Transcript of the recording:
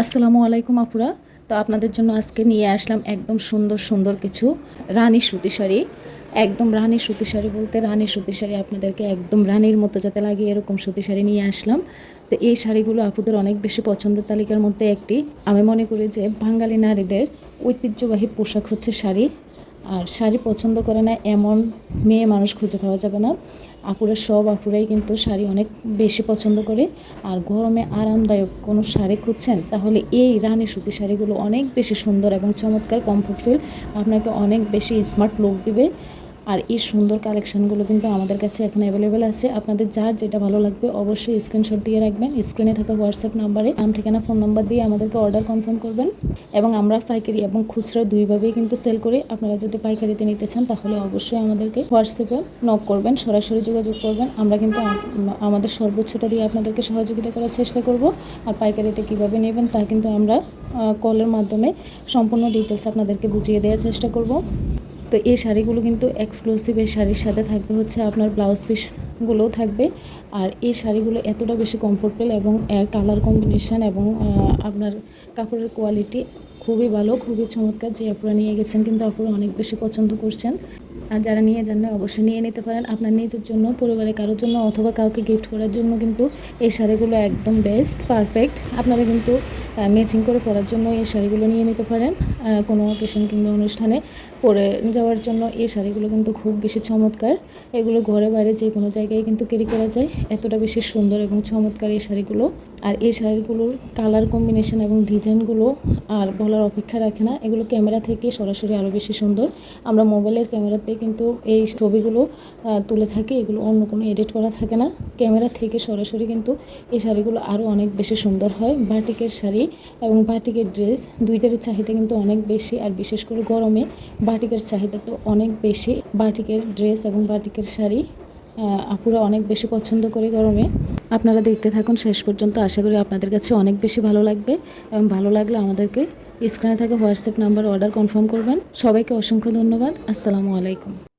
আসসালামু আলাইকুম আপুরা। তো আপনাদের জন্য আজকে নিয়ে আসলাম একদম সুন্দর সুন্দর কিছু রানী সুতি শাড়ি। একদম রানী সুতি শাড়ি বলতে রানী সুতি শাড়ি আপনাদেরকে একদম রানীর মতো যাতে লাগে এরকম সুতি শাড়ি নিয়ে আসলাম। তো এই শাড়িগুলো আপুদের অনেক বেশি পছন্দের তালিকার মধ্যে একটি। আমি মনে করি যে বাঙালি নারীদের ঐতিহ্যবাহী পোশাক হচ্ছে শাড়ি। আর শাড়ি পছন্দ করে না, এমন মেয়ে মানুষ খুঁজে পাওয়া যাবে না। আপুরা সব আপুরাই কিন্তু শাড়ি অনেক বেশি পছন্দ করে। আর গরমে আরামদায়ক কোনো শাড়ি খুঁজছেন, তাহলে এই রানী সুতি শাড়িগুলো অনেক বেশি সুন্দর এবং চমৎকার কমফোর্ট ফিল আপনাকে অনেক বেশি স্মার্ট লুক দিবে। আর এই সুন্দর কালেকশানগুলো কিন্তু আমাদের কাছে এখন অ্যাভেলেবেল আছে। আপনাদের যার যেটা ভালো লাগবে অবশ্যই স্ক্রিনশট দিয়ে রাখবেন। স্ক্রিনে থাকা হোয়াটসঅ্যাপ নাম্বারে নাম, ঠিকানা ফোন নাম্বার দিয়ে আমাদেরকে অর্ডার কনফার্ম করবেন। এবং আমরা পাইকারি এবং খুচরা দুইভাবেই কিন্তু সেল করি। আপনারা যদি পাইকারিতে নিতে চান, তাহলে অবশ্যই আমাদেরকে হোয়াটসঅ্যাপে নক করবেন, সরাসরি যোগাযোগ করবেন। আমরা কিন্তু আমাদের সর্বোচ্চটা দিয়ে আপনাদেরকে সহযোগিতা করার চেষ্টা করব। আর পাইকারিতে কীভাবে নেবেন, তা কিন্তু আমরা কলের মাধ্যমে সম্পূর্ণ ডিটেলস আপনাদেরকে বুঝিয়ে দেওয়ার চেষ্টা করব। তো এই শাড়িগুলো কিন্তু এক্সক্লুসিভ এই শাড়ির সাথে থাকবে হচ্ছে আপনার ব্লাউজ পিসগুলোও থাকবে। আর এই শাড়িগুলো এতটা বেশি কমফোর্টেবল এবং কালার কম্বিনেশন এবং আপনার কাপড়ের কোয়ালিটি খুবই ভালো, খুবই চমৎকার যে আপনারা নিয়ে গেছেন, কিন্তু আপনারা অনেক বেশি পছন্দ করছেন। আর যারা নিয়ে যান না, অবশ্যই নিয়ে নিতে পারেন। আপনার নিজের জন্য, পরিবারের কারোর জন্য অথবা কাউকে গিফট করার জন্য কিন্তু এই শাড়িগুলো একদম বেস্ট পারফেক্ট আপনারা কিন্তু ম্যাচিং করে পরার জন্য এই শাড়িগুলো নিয়ে নিতে পারেন। কোনো অকেশন কিংবা অনুষ্ঠানে পরে যাওয়ার জন্য এই শাড়িগুলো কিন্তু খুব বেশি চমৎকার। এগুলো ঘরে বাইরে যে কোনো জায়গায় কিন্তু ক্যারি করা যায়। এতটা বেশি সুন্দর এবং চমৎকার এই শাড়িগুলো। আর এই শাড়িগুলোর কালার কম্বিনেশন এবং ডিজাইনগুলো আর বলার অপেক্ষা রাখে না। এগুলো ক্যামেরা থেকে সরাসরি আরও বেশি সুন্দর। আমরা মোবাইলের ক্যামেরাতে কিন্তু এই ছবিগুলো তুলে থাকি, এগুলো অন্য কোনো এডিট করা থাকে না। ক্যামেরা থেকে সরাসরি কিন্তু এই শাড়িগুলো আরও অনেক বেশি সুন্দর হয়। বাটিকের শাড়ি এবং বাটিকের ড্রেস দুইটারই চাহিদা কিন্তু অনেক বেশি। আর বিশেষ করে গরমে বাটিকের চাহিদা তো অনেক বেশি। বাটিকের ড্রেস এবং বাটিকের শাড়ি আপুরা অনেক বেশি পছন্দ করে গরমে। আপনারা দেখতে থাকুন, শেষ পর্যন্ত। আশা করি আপনাদের কাছে অনেক বেশি ভালো লাগবে। এবং ভালো লাগলে আমাদেরকে স্ক্রিনে থাকা হোয়াটসঅ্যাপ নাম্বার অর্ডার কনফার্ম করবেন। সবাইকে অসংখ্য ধন্যবাদ। আসসালামু আলাইকুম।